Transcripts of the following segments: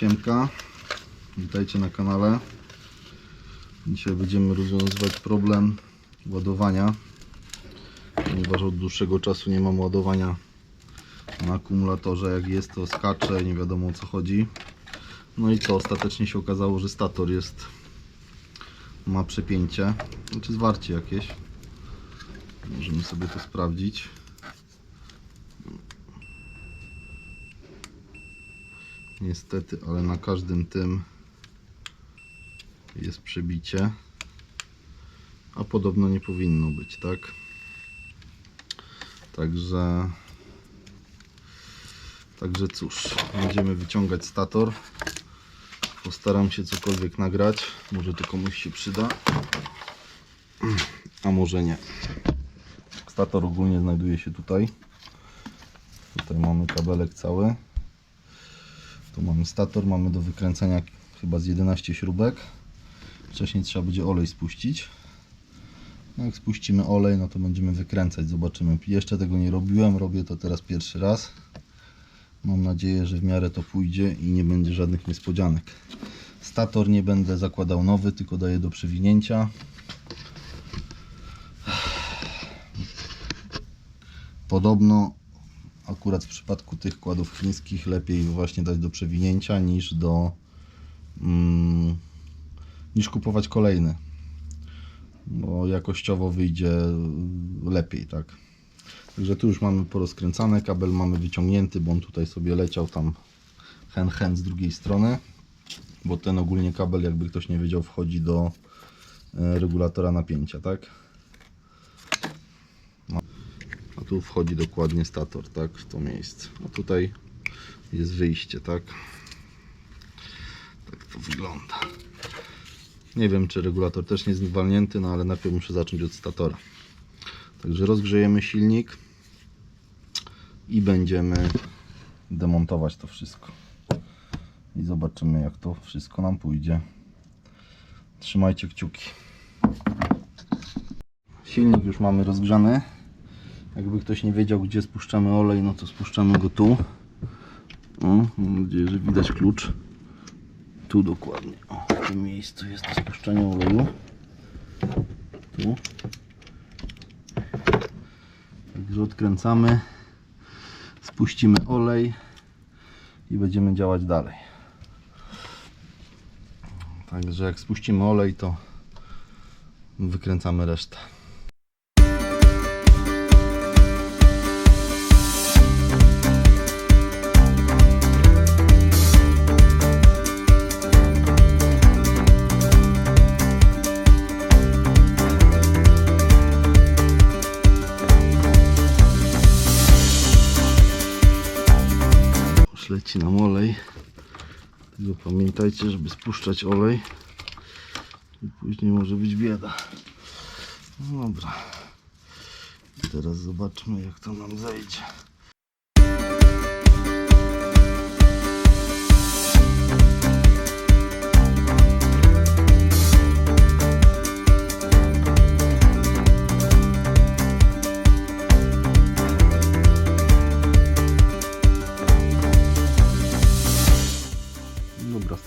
Siemka, witajcie na kanale. Dzisiaj będziemy rozwiązywać problem ładowania, ponieważ od dłuższego czasu nie mam ładowania na akumulatorze. Jak jest to skacze, nie wiadomo o co chodzi. No i co, ostatecznie się okazało, że stator jest ma przepięcie, znaczy zwarcie jakieś. Możemy sobie to sprawdzić. Niestety, ale na każdym tym jest przebicie. A podobno nie powinno być, tak? Także Także cóż, będziemy wyciągać stator. Postaram się cokolwiek nagrać. Może to komuś się przyda. A może nie. Stator ogólnie znajduje się tutaj. Tutaj mamy kabelek cały. Tu mamy stator, mamy do wykręcenia chyba z 11 śrubek. Wcześniej trzeba będzie olej spuścić. No jak spuścimy olej, no to będziemy wykręcać, zobaczymy. Jeszcze tego nie robiłem, robię to teraz pierwszy raz. Mam nadzieję, że w miarę to pójdzie i nie będzie żadnych niespodzianek. Stator nie będę zakładał nowy, tylko daję do przewinięcia. Podobno akurat w przypadku tych kładów chińskich lepiej właśnie dać do przewinięcia niż do mm, niż kupować kolejny bo jakościowo wyjdzie lepiej tak? Także tu już mamy porozkręcane kabel mamy wyciągnięty bo on tutaj sobie leciał tam hen hen z drugiej strony bo ten ogólnie kabel jakby ktoś nie wiedział wchodzi do e, regulatora napięcia tak a tu wchodzi dokładnie stator, tak, w to miejsce. A tutaj jest wyjście, tak. Tak to wygląda. Nie wiem, czy regulator też nie jest zwalnięty, no ale najpierw muszę zacząć od statora. Także rozgrzejemy silnik i będziemy demontować to wszystko. I zobaczymy, jak to wszystko nam pójdzie. Trzymajcie kciuki. Silnik już mamy rozgrzany. Jakby ktoś nie wiedział, gdzie spuszczamy olej, no to spuszczamy go tu. O, mam nadzieję, że widać klucz. Tu dokładnie. O, w tym miejscu jest do spuszczania oleju. Tu. Także odkręcamy. Spuścimy olej i będziemy działać dalej. Także jak spuścimy olej, to wykręcamy resztę. Leci olej. Tylko pamiętajcie, żeby spuszczać olej. I później może być bieda. No dobra. Teraz zobaczmy jak to nam zejdzie.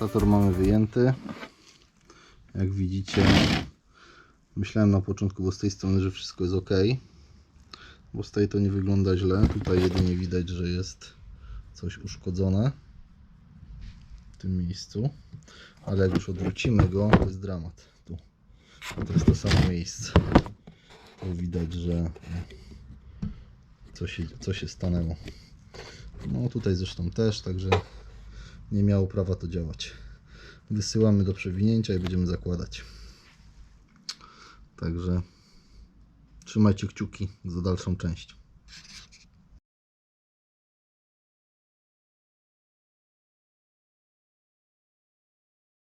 Stator mamy wyjęty. Jak widzicie, myślałem na początku, bo z tej strony, że wszystko jest ok. Bo z tej to nie wygląda źle. Tutaj jedynie widać, że jest coś uszkodzone w tym miejscu. Ale jak już odwrócimy go, to jest dramat. Tu. To jest to samo miejsce. Tu widać, że coś się, coś się stanęło. No tutaj zresztą też, także nie miało prawa to działać. Wysyłamy do przewinięcia i będziemy zakładać. Także trzymajcie kciuki za dalszą część.